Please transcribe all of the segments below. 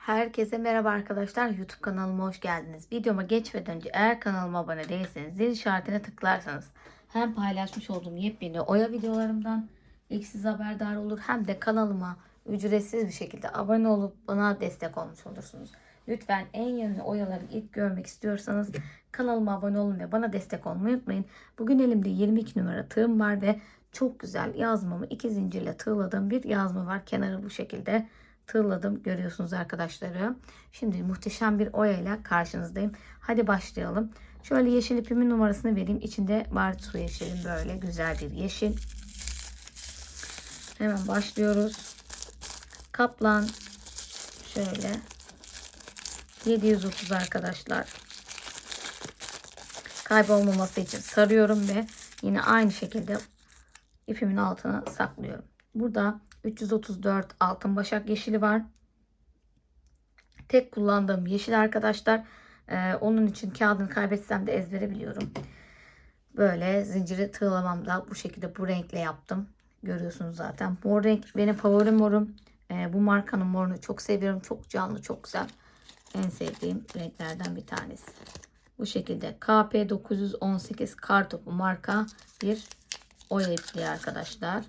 Herkese merhaba arkadaşlar. YouTube kanalıma hoş geldiniz. Videoma geçmeden önce eğer kanalıma abone değilseniz zil işaretine tıklarsanız hem paylaşmış olduğum yepyeni oya videolarımdan ilk siz haberdar olur hem de kanalıma ücretsiz bir şekilde abone olup bana destek olmuş olursunuz. Lütfen en yeni oyaları ilk görmek istiyorsanız kanalıma abone olun ve bana destek olmayı unutmayın. Bugün elimde 22 numara tığım var ve çok güzel yazmamı iki zincirle tığladığım bir yazma var. Kenarı bu şekilde tığladım görüyorsunuz arkadaşlarım. Şimdi muhteşem bir oya ile karşınızdayım. Hadi başlayalım. Şöyle yeşil ipimin numarasını vereyim. İçinde var su yeşilim böyle güzel bir yeşil. Hemen başlıyoruz. Kaplan şöyle 730 arkadaşlar. Kaybolmaması için sarıyorum ve yine aynı şekilde ipimin altına saklıyorum. Burada 334 altın başak yeşili var. Tek kullandığım yeşil arkadaşlar. Ee, onun için kağıdını kaybetsem de ezbere biliyorum. Böyle zinciri tığlamamda bu şekilde bu renkle yaptım. Görüyorsunuz zaten. Mor renk benim favori morum. Ee, bu markanın morunu çok seviyorum. Çok canlı, çok güzel. En sevdiğim renklerden bir tanesi. Bu şekilde KP 918 kartopu marka bir oya ipliği arkadaşlar.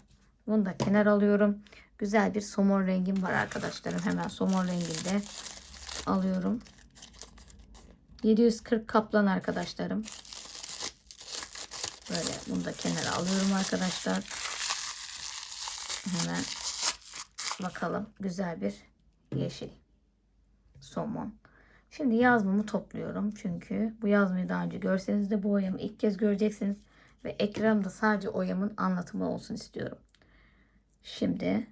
Bunu da kenar alıyorum. Güzel bir somon rengim var arkadaşlarım. Hemen somon renginde alıyorum. 740 kaplan arkadaşlarım. Böyle bunu da kenara alıyorum arkadaşlar. Hemen bakalım. Güzel bir yeşil somon. Şimdi yazmamı topluyorum. Çünkü bu yazmayı daha önce görseniz de bu oyamı ilk kez göreceksiniz. Ve ekranda sadece oyamın anlatımı olsun istiyorum. Şimdi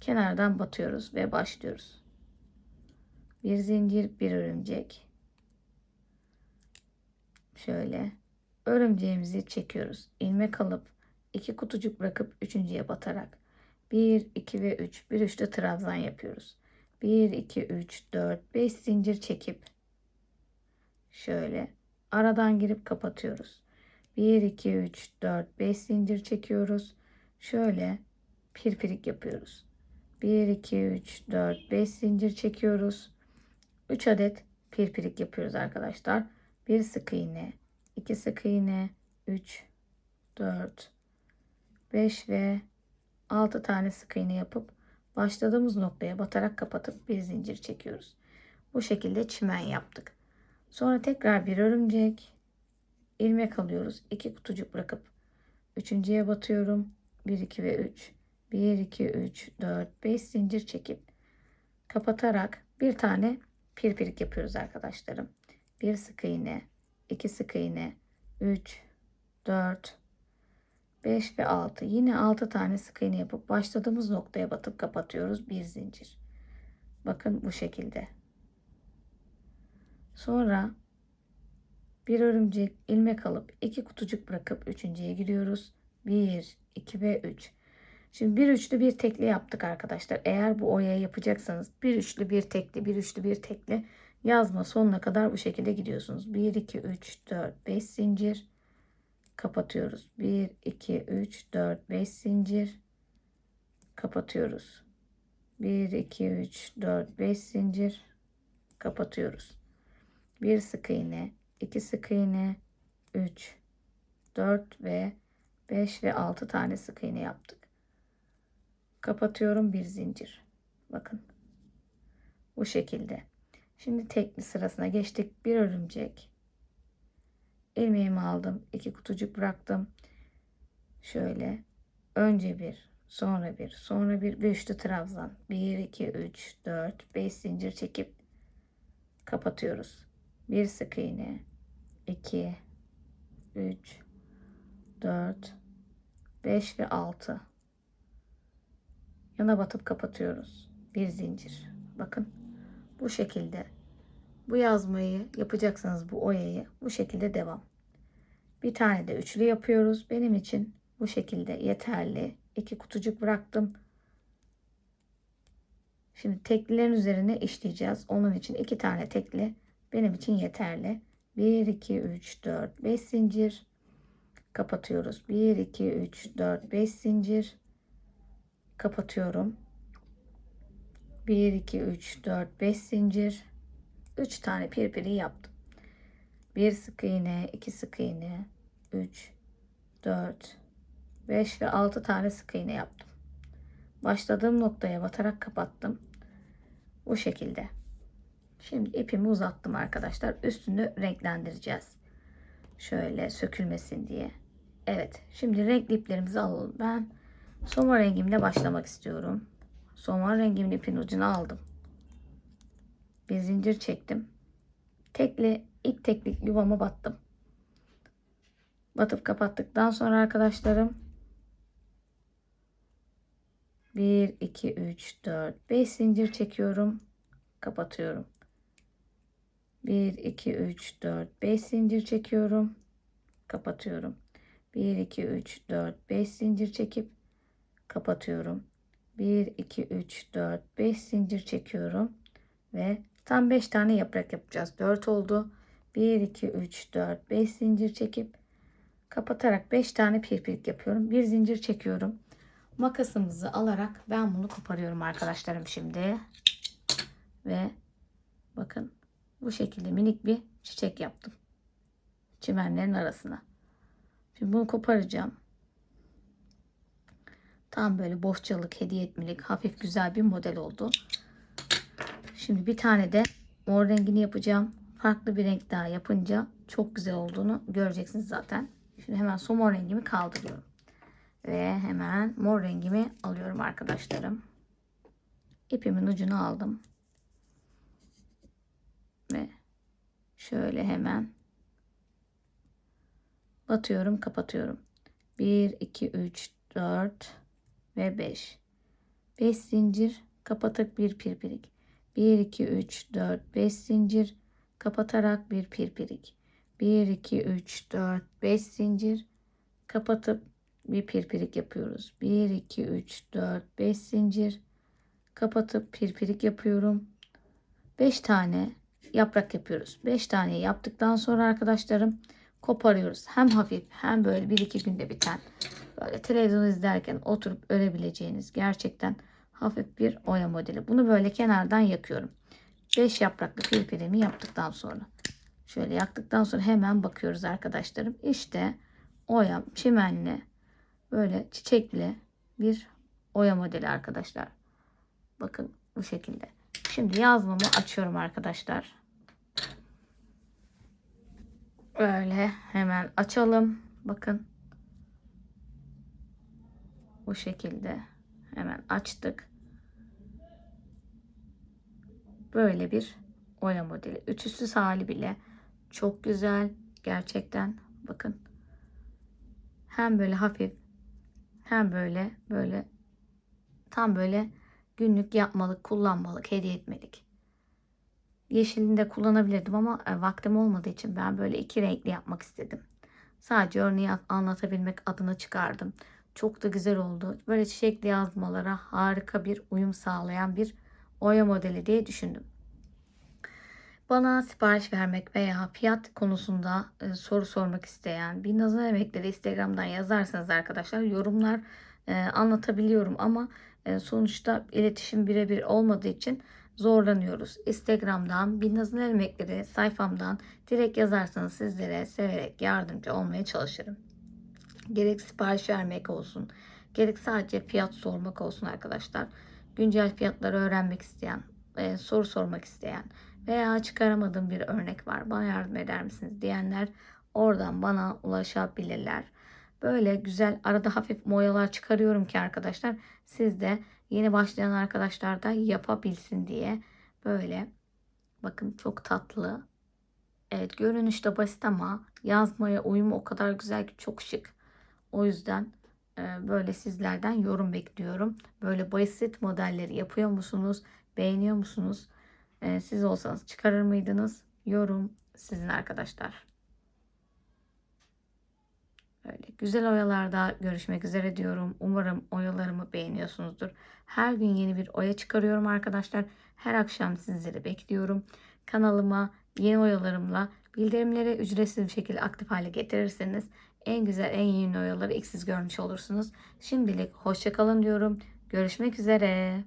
kenardan batıyoruz ve başlıyoruz. Bir zincir, bir örümcek. Şöyle örümceğimizi çekiyoruz. İlmek alıp iki kutucuk bırakıp üçüncüye batarak 1, 2 ve 3. Bir üçlü trabzan yapıyoruz. 1, 2, 3, 4, 5 zincir çekip şöyle aradan girip kapatıyoruz. 1, 2, 3, 4, 5 zincir çekiyoruz. Şöyle pirpirik yapıyoruz. 1, 2, 3, 4, 5 zincir çekiyoruz. 3 adet pirpirik yapıyoruz arkadaşlar. 1 sık iğne, 2 sık iğne, 3, 4, 5 ve 6 tane sık iğne yapıp başladığımız noktaya batarak kapatıp bir zincir çekiyoruz. Bu şekilde çimen yaptık. Sonra tekrar bir örümcek, ilmek alıyoruz. 2 kutucuk bırakıp üçüncüye batıyorum. 1 2 ve 3. 1 2 3 4 5 zincir çekip kapatarak bir tane pirpirik yapıyoruz arkadaşlarım. Bir sık iğne, 2 sık iğne, 3 4 5 ve 6. Yine 6 tane sık iğne yapıp başladığımız noktaya batıp kapatıyoruz bir zincir. Bakın bu şekilde. Sonra bir örümcek ilmek alıp iki kutucuk bırakıp üçüncüye giriyoruz. 1, 2 ve 3. Şimdi bir üçlü bir tekli yaptık arkadaşlar. Eğer bu oyayı yapacaksanız bir üçlü bir tekli bir üçlü bir tekli yazma sonuna kadar bu şekilde gidiyorsunuz. 1, 2, 3, 4, 5 zincir kapatıyoruz. 1, 2, 3, 4, 5 zincir kapatıyoruz. 1, 2, 3, 4, 5 zincir kapatıyoruz. Bir sık iğne 2 sık iğne, 3, 4 ve 5 ve 6 tane sık iğne yaptık. Kapatıyorum bir zincir. Bakın. Bu şekilde. Şimdi tekli sırasına geçtik. Bir örümcek. ilmeğimi aldım. iki kutucuk bıraktım. Şöyle. Önce bir, sonra bir, sonra bir ve üçlü trabzan. 1, 2, 3, 4, 5 zincir çekip kapatıyoruz bir sık iğne. 2 3 4 5 ve 6 yana batıp kapatıyoruz. Bir zincir. Bakın bu şekilde. Bu yazmayı yapacaksanız bu oyayı. Bu şekilde devam. Bir tane de üçlü yapıyoruz. Benim için bu şekilde yeterli. İki kutucuk bıraktım. Şimdi teklilerin üzerine işleyeceğiz. Onun için iki tane tekli benim için yeterli. 1, 2, 3, 4, 5 zincir. Kapatıyoruz. 1, 2, 3, 4, 5 zincir. Kapatıyorum. 1 2 3 4 5 zincir 3 tane pirpiri yaptım. 1 sık iğne, 2 sık iğne, 3 4 5 ve 6 tane sık iğne yaptım. Başladığım noktaya batarak kapattım. Bu şekilde. Şimdi ipimi uzattım arkadaşlar. Üstünü renklendireceğiz. Şöyle sökülmesin diye. Evet. Şimdi renkli iplerimizi alalım. Ben somon rengimle başlamak istiyorum. Somon rengimin ipin ucunu aldım. Bir zincir çektim. Tekli ilk teklik yuvama battım. Batıp kapattıktan sonra arkadaşlarım 1 2 3 4 5 zincir çekiyorum. Kapatıyorum. 1 2 3 4 5 zincir çekiyorum. Kapatıyorum. 1 2 3 4 5 zincir çekip kapatıyorum. 1 2 3 4 5 zincir çekiyorum ve tam 5 tane yaprak yapacağız. 4 oldu. 1 2 3 4 5 zincir çekip kapatarak 5 tane pirpirik yapıyorum. Bir zincir çekiyorum. Makasımızı alarak ben bunu koparıyorum arkadaşlarım şimdi. Ve bakın bu şekilde minik bir çiçek yaptım. Çimenlerin arasına. Şimdi bunu koparacağım. Tam böyle bohçalık, hediye etmelik, hafif güzel bir model oldu. Şimdi bir tane de mor rengini yapacağım. Farklı bir renk daha yapınca çok güzel olduğunu göreceksiniz zaten. Şimdi hemen somon rengimi kaldırıyorum. Ve hemen mor rengimi alıyorum arkadaşlarım. İpimin ucunu aldım. Ve şöyle hemen batıyorum, kapatıyorum. 1 2 3 4 ve 5. 5 zincir kapatıp bir pirpirik. 1 2 3 4 5 zincir kapatarak bir pirpirik. 1 2 3 4 5 zincir kapatıp bir pirpirik yapıyoruz. 1 2 3 4 5 zincir kapatıp pirpirik yapıyorum. 5 tane yaprak yapıyoruz. 5 tane yaptıktan sonra arkadaşlarım koparıyoruz. Hem hafif hem böyle 1-2 günde biten böyle televizyon izlerken oturup örebileceğiniz gerçekten hafif bir oya modeli. Bunu böyle kenardan yakıyorum. 5 yapraklı pirpirimi yaptıktan sonra şöyle yaktıktan sonra hemen bakıyoruz arkadaşlarım. İşte oya çimenli böyle çiçekli bir oya modeli arkadaşlar. Bakın bu şekilde. Şimdi yazmamı açıyorum arkadaşlar. Böyle hemen açalım. Bakın. Bu şekilde hemen açtık. Böyle bir oya modeli. Ütüsüz hali bile çok güzel. Gerçekten bakın. Hem böyle hafif hem böyle böyle tam böyle günlük yapmalık, kullanmalık, hediye etmelik. Yeşilini de kullanabilirdim ama e, vaktim olmadığı için ben böyle iki renkli yapmak istedim. Sadece örneği anlatabilmek adına çıkardım. Çok da güzel oldu. Böyle çiçekli yazmalara harika bir uyum sağlayan bir oya modeli diye düşündüm. Bana sipariş vermek veya fiyat konusunda e, soru sormak isteyen bir nazar emekleri Instagram'dan yazarsanız arkadaşlar yorumlar e, anlatabiliyorum ama sonuçta iletişim birebir olmadığı için zorlanıyoruz. Instagram'dan bir nazar emekleri sayfamdan direkt yazarsanız sizlere severek yardımcı olmaya çalışırım. Gerek sipariş vermek olsun, gerek sadece fiyat sormak olsun arkadaşlar. Güncel fiyatları öğrenmek isteyen, e, soru sormak isteyen veya çıkaramadığım bir örnek var. Bana yardım eder misiniz diyenler oradan bana ulaşabilirler. Böyle güzel arada hafif moyalar çıkarıyorum ki arkadaşlar siz de yeni başlayan arkadaşlar da yapabilsin diye böyle bakın çok tatlı. Evet görünüşte basit ama yazmaya uyumu o kadar güzel ki çok şık. O yüzden e, böyle sizlerden yorum bekliyorum. Böyle basit modelleri yapıyor musunuz? Beğeniyor musunuz? E, siz olsanız çıkarır mıydınız? Yorum sizin arkadaşlar. Böyle güzel oyalarda görüşmek üzere diyorum. Umarım oyalarımı beğeniyorsunuzdur. Her gün yeni bir oya çıkarıyorum arkadaşlar. Her akşam sizleri bekliyorum. Kanalıma yeni oyalarımla bildirimleri ücretsiz bir şekilde aktif hale getirirseniz en güzel en yeni oyaları ilk siz görmüş olursunuz. Şimdilik hoşçakalın diyorum. Görüşmek üzere.